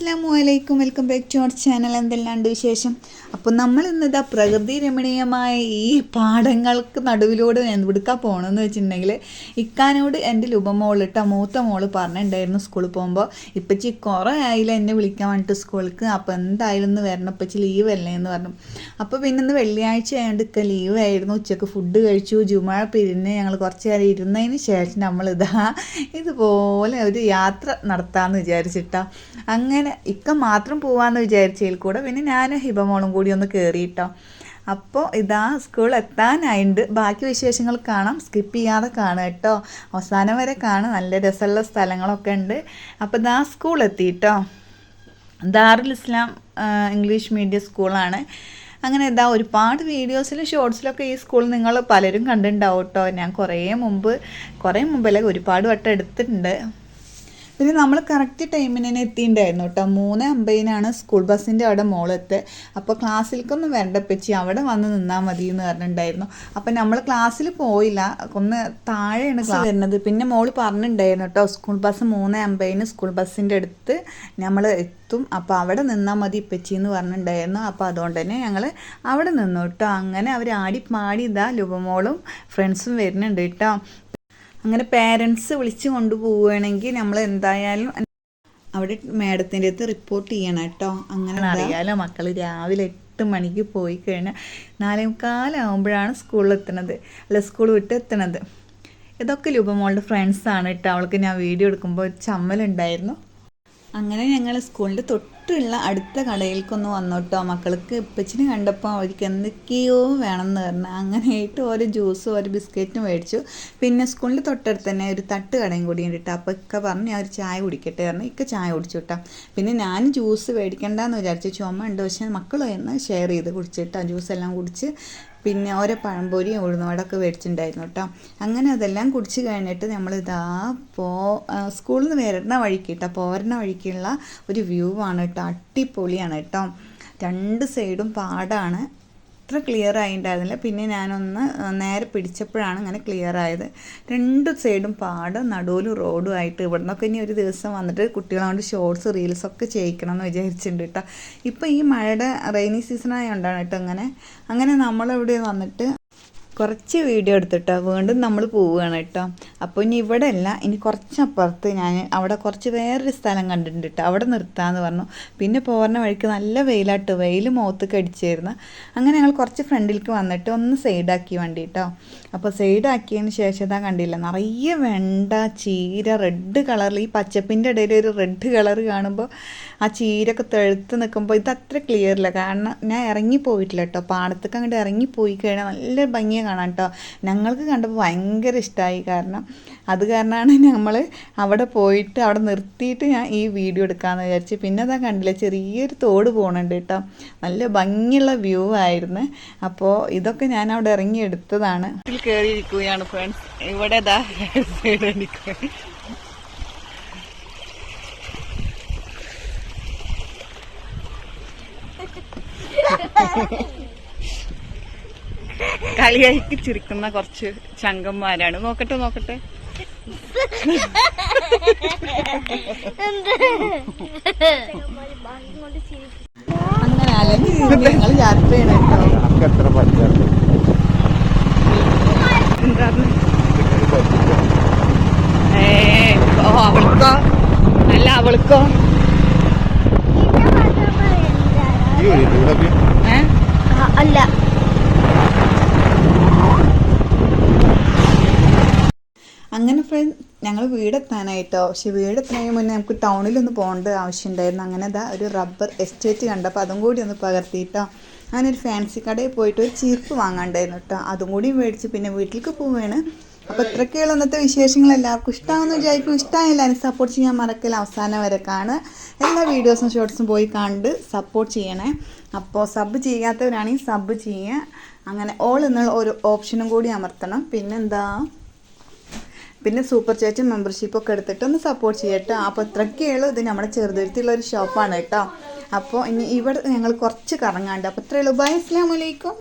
അസ്സാം വലൈക്കും welcome back to our channel. എന്തെല്ലാണ്ട് വിശേഷം? അപ്പോൾ നമ്മൾ ഇന്നിതാ പ്രകൃതി രമണീയമായ ഈ പാടങ്ങൾക്ക് നടുവിലൂടെ എവിടുക്കാൻ പോകണമെന്ന് വെച്ചിട്ടുണ്ടെങ്കിൽ ഇക്കാനോട് എന്റെ ലുപമോൾ ഇട്ട മൂത്ത മോൾ പറഞ്ഞിട്ടുണ്ടായിരുന്നു സ്കൂളിൽ പോകുമ്പോൾ ഇപ്പച്ചി കുറേ ആയില്ല എന്നെ വിളിക്കാൻ വേണ്ടിയിട്ട് സ്കൂൾക്ക്? അപ്പോൾ എന്തായാലും ഒന്ന് വരണം ഇപ്പച്ചി ലീവ് അല്ലേ? എന്ന് പറഞ്ഞു. അപ്പോൾ പിന്നെ ഇന്ന് വെള്ളിയാഴ്ച ആയതുകൊണ്ട് ഇക്ക ലീവ് ആയിരുന്നു. ഉച്ചയ്ക്ക് ഫുഡ് കഴിച്ചു ജുമാഴ പിരിഞ്ഞ് ഞങ്ങൾ കുറച്ച് നേരം ഇരുന്നതിന് ശേഷം നമ്മളിതാ ഇതുപോലെ ഒരു യാത്ര നടത്താമെന്ന് വിചാരിച്ചിട്ടാ. അങ്ങനെ ഇക്ക മാത്രം പോവാന്ന് വിചാരിച്ചതിൽ കൂടെ പിന്നെ ഞാനും ഹിബമോളും കൂടി ഒന്ന് കയറിയിട്ടോ അപ്പോൾ ഇതാ സ്കൂൾ എത്താനായിട്ട് ബാക്കി വിശേഷങ്ങൾ കാണാം. സ്കിപ്പ് ചെയ്യാതെ കാണുക കേട്ടോ. അവസാനം വരെ കാണും നല്ല രസമുള്ള സ്ഥലങ്ങളൊക്കെ ഉണ്ട്. അപ്പോൾ ഇതാ സ്കൂൾ എത്തിയിട്ടോ. ദാറുൽ ഇസ്ലാം ഇംഗ്ലീഷ് മീഡിയം സ്കൂളാണ് അങ്ങനെ ഇതാ ഒരുപാട് വീഡിയോസിലും ഷോർട്സിലൊക്കെ ഈ സ്കൂൾ നിങ്ങൾ പലരും കണ്ടിട്ടുണ്ടാവും കേട്ടോ. ഞാൻ കുറേ മുമ്പ് കുറേ മുമ്പല്ലേ ഒരുപാട് വട്ടം എടുത്തിട്ടുണ്ട്. പിന്നെ നമ്മൾ കറക്റ്റ് ടൈമിന് തന്നെ എത്തിയിട്ടുണ്ടായിരുന്നു കേട്ടോ മൂന്ന് അമ്പതിനാണ് സ്കൂൾ ബസ്സിന്റെ അവിടെ മോളെത്ത് അപ്പോൾ ക്ലാസ്സിലേക്കൊന്നും പറ്റി അവിടെ വന്ന് നിന്നാൽ മതി എന്ന് പറഞ്ഞിട്ടുണ്ടായിരുന്നു അപ്പോൾ നമ്മൾ ക്ലാസ്സിൽ പോയില്ല. ഒന്ന് താഴെയാണ് ക്ലാസ് വരുന്നത്. പിന്നെ മോൾ പറഞ്ഞിട്ടുണ്ടായിരുന്നു കേട്ടോ സ്കൂൾ ബസ് മൂന്ന് അമ്പതിന് സ്കൂൾ ബസ്സിന്റെ അടുത്ത് നമ്മൾ എത്തും. അപ്പോൾ അവിടെ നിന്നാൽ മതി ഇപ്പച്ചി എന്ന് പറഞ്ഞിട്ടുണ്ടായിരുന്നു അപ്പോൾ അതുകൊണ്ട് തന്നെ ഞങ്ങൾ അവിടെ നിന്നു കേട്ടോ അങ്ങനെ അവർ ആടി പാടി ഇതാ ലുപമോളും ഫ്രണ്ട്സും വരുന്നുണ്ട് കേട്ടോ അങ്ങനെ പേരൻസ് വിളിച്ച് കൊണ്ടുപോവുകയാണെങ്കിൽ നമ്മൾ എന്തായാലും അവിടെ മാഡത്തിന്റെ അടുത്ത് റിപ്പോർട്ട് ചെയ്യണം കേട്ടോ. അങ്ങനെ അറിയാലോ മക്കൾ രാവിലെ എട്ട് മണിക്ക് പോയി കഴിഞ്ഞാൽ നാലേ മുക്കാലാവുമ്പോഴാണ് സ്കൂളിൽ എത്തണത് അല്ല സ്കൂൾ വിട്ട് എത്തണത്. ഇതൊക്കെ രൂപമോളുടെ ഫ്രണ്ട്സാണ് കേട്ടോ. അവൾക്ക് ഞാൻ വീഡിയോ എടുക്കുമ്പോൾ ചമ്മലുണ്ടായിരുന്നു. അങ്ങനെ ഞങ്ങൾ സ്കൂളിന്റെ തൊട്ടുള്ള അടുത്ത കടയിലേക്കൊന്ന് വന്നോട്ടോ. മക്കൾക്ക് ഇപ്പച്ചിനെ കണ്ടപ്പോൾ അവർക്ക് എന്തൊക്കെയോ വേണമെന്ന് പറഞ്ഞു അങ്ങനെയായിട്ട് ഓരോ ജ്യൂസും ഒരു ബിസ്ക്കറ്റും മേടിച്ചു. പിന്നെ സ്കൂളിന്റെ തൊട്ടടുത്ത് തന്നെ ഒരു തട്ട് കടയും കൂടി കണ്ടിട്ട് അപ്പോൾ ഇക്ക പറഞ്ഞു ഞാൻ ഒരു ചായ കുടിക്കട്ടെ പറഞ്ഞു. ഇക്ക ചായ കുടിച്ചു കേട്ടോ പിന്നെ ഞാൻ ജ്യൂസ് മേടിക്കണ്ടെന്ന് വിചാരിച്ചു. ചുമ ഉണ്ട്. പക്ഷേ മക്കൾ എന്ന് ഷെയർ ചെയ്ത് കുടിച്ചിട്ടാണ് ജ്യൂസ് എല്ലാം കുടിച്ച് പിന്നെ ഓരോ പഴംപൊരിയും ഉഴുന്നുവടൊക്കെ മേടിച്ചിട്ടുണ്ടായിരുന്നു കേട്ടോ. അങ്ങനെ അതെല്ലാം കുടിച്ച് കഴിഞ്ഞിട്ട് നമ്മൾ ഇതാ പോ സ്കൂളിൽ നിന്ന് വരുന്ന വഴിക്ക് കേട്ടോ പോരണ വഴിക്കുള്ള ഒരു വ്യൂ ആണ് കേട്ടോ അടിപൊളിയാണ് കേട്ടോ രണ്ട് സൈഡും പാടാണ്. അത്ര ക്ലിയർ ആയിട്ടുണ്ടായിരുന്നില്ല പിന്നെ ഞാനൊന്ന് നേരെ പിടിച്ചപ്പോഴാണ് അങ്ങനെ ക്ലിയർ ആയത്. രണ്ട് സൈഡും പാടും നടുവിലും റോഡും ആയിട്ട് ഇവിടെ നിന്നൊക്കെ ഇനി ഒരു ദിവസം വന്നിട്ട് കുട്ടികളെ കൊണ്ട് ഷോർട്സ് റീൽസൊക്കെ ചെയ്യിക്കണം എന്ന് വിചാരിച്ചിട്ടുണ്ട് കേട്ടോ ഇപ്പോൾ ഈ മഴയുടെ റെയിനി സീസൺ ആയതുകൊണ്ടാണ് കേട്ടോ അങ്ങനെ അങ്ങനെ നമ്മളിവിടെ വന്നിട്ട് കുറച്ച് വീഡിയോ എടുത്തിട്ടോ. വീണ്ടും നമ്മൾ പോവുകയാണ് കേട്ടോ. അപ്പോൾ ഇനി ഇവിടെ അല്ല ഇനി കുറച്ചപ്പുറത്ത് ഞാൻ അവിടെ കുറച്ച് വേറൊരു സ്ഥലം കണ്ടിട്ടുണ്ട് കേട്ടോ. അവിടെ നിർത്താമെന്ന് പറഞ്ഞു. പിന്നെ പോരുന്ന വഴിക്ക് നല്ല വെയിലാട്ടോ. വെയിൽ മുഖത്ത് കടിച്ചായിരുന്നു അങ്ങനെ ഞങ്ങൾ കുറച്ച് ഫ്രണ്ടിലേക്ക് വന്നിട്ട് ഒന്ന് സൈഡാക്കി വണ്ടി കേട്ടോ. അപ്പോൾ സൈഡാക്കിയതിന് ശേഷം ഇതാ കണ്ടില്ല നിറയെ വെണ്ട ചീര റെഡ് കളറിൽ ഈ പച്ചപ്പിന്റെ ഇടയിൽ ഒരു റെഡ് കളർ കാണുമ്പോൾ ആ ചീരൊക്കെ തെഴുത്ത് നിൽക്കുമ്പോൾ ഇത് അത്ര ക്ലിയർ ഇല്ല. കാരണം ഞാൻ ഇറങ്ങി പോയിട്ടില്ല കേട്ടോ. പാടത്തൊക്കെ അങ്ങോട്ട് ഇറങ്ങി പോയി കഴിഞ്ഞാൽ നല്ല ഭംഗിയാണ് കാണാൻ കേട്ടോ ഞങ്ങൾക്ക് കണ്ടപ്പോൾ ഭയങ്കര ഇഷ്ടമായി കാരണം അത് കാരണമാണ് നമ്മൾ അവിടെ പോയിട്ട് അവിടെ നിർത്തിയിട്ട് ഞാൻ ഈ വീഡിയോ എടുക്കാമെന്ന് വിചാരിച്ച്. പിന്നെ അതാ കണ്ടില്ല ചെറിയൊരു തോട് പോകുന്നുണ്ട് കേട്ടോ നല്ല ഭംഗിയുള്ള വ്യൂ ആയിരുന്നു. അപ്പോൾ ഇതൊക്കെ ഞാൻ അവിടെ ഇറങ്ങി എടുത്തതാണ്. കയറിയിരിക്കുകയാണ് ഫ്രണ്ട്സ്. ഇവിടെ കളിയാക്കി ചിരിക്കുന്ന കുറച്ച് ചങ്കന്മാരാണ്. നോക്കട്ടെ നോക്കട്ടെ. അങ്ങനെ അല്ലെങ്കിൽ ഞങ്ങൾ യാത്ര ചെയ്യണം കേട്ടോ നമുക്ക് എത്ര പറ്റാറുണ്ട് എന്താണ് ഏ? അവൾക്കോ അല്ല അവൾക്കോ അല്ല അങ്ങനെ ഫ്രണ്ട് ഞങ്ങൾ വീടെത്താനായിട്ടോ. പക്ഷെ വീടെത്തുന്നതിന് മുന്നേ നമുക്ക് ടൗണിലൊന്ന് പോകേണ്ട ആവശ്യമുണ്ടായിരുന്നു. അങ്ങനെ ഇതാ ഒരു റബ്ബർ എസ്റ്റേറ്റ് കണ്ടപ്പോൾ അതും കൂടി ഒന്ന് പകർത്തിയിട്ടോ അങ്ങനെ ഒരു ഫാൻസി കടയിൽ പോയിട്ട് ഒരു ചീർപ്പ് വാങ്ങാണ്ടായിരുന്നു കേട്ടോ അതും കൂടി മേടിച്ച് പിന്നെ വീട്ടിലേക്ക് പോവുകയാണ് അപ്പോൾ ഇത്രയൊക്കെയുള്ള ഇന്നത്തെ വിശേഷങ്ങൾ എല്ലാവർക്കും ഇഷ്ടമാണെന്ന് വിചാരിക്കും ഇഷ്ടമായില്ല അതിന് സപ്പോർട്ട് ചെയ്യാൻ മറക്കല്ല? അവസാനം വരെ കാണുക. എല്ലാ വീഡിയോസും ഷോർട്സും പോയി കണ്ട് സപ്പോർട്ട് ചെയ്യണേ. അപ്പോൾ സബ് ചെയ്യാത്തവരാണെങ്കിൽ സബ് ചെയ്യുക. അങ്ങനെ ഓൾ എന്നുള്ള ഒരു ഓപ്ഷനും കൂടി അമർത്തണം. പിന്നെന്താ? പിന്നെ സൂപ്പർ ചേച്ചി മെമ്പർഷിപ്പ് ഒക്കെ എടുത്തിട്ട് ഒന്ന് സപ്പോർട്ട് ചെയ്യട്ടെ. അപ്പോൾ ഇത്രയൊക്കെയുള്ളൂ ഇത് നമ്മുടെ ചെറുതുരുത്തിയുള്ള ഒരു ഷോപ്പാണ് കേട്ടോ. അപ്പോൾ ഇനി ഇവിടെ ഞങ്ങൾ കുറച്ച് കറങ്ങാണ്ട്. അപ്പോൾ ഇത്രയുള്ളൂ ബൈ അസ്ലാം വലൈക്കും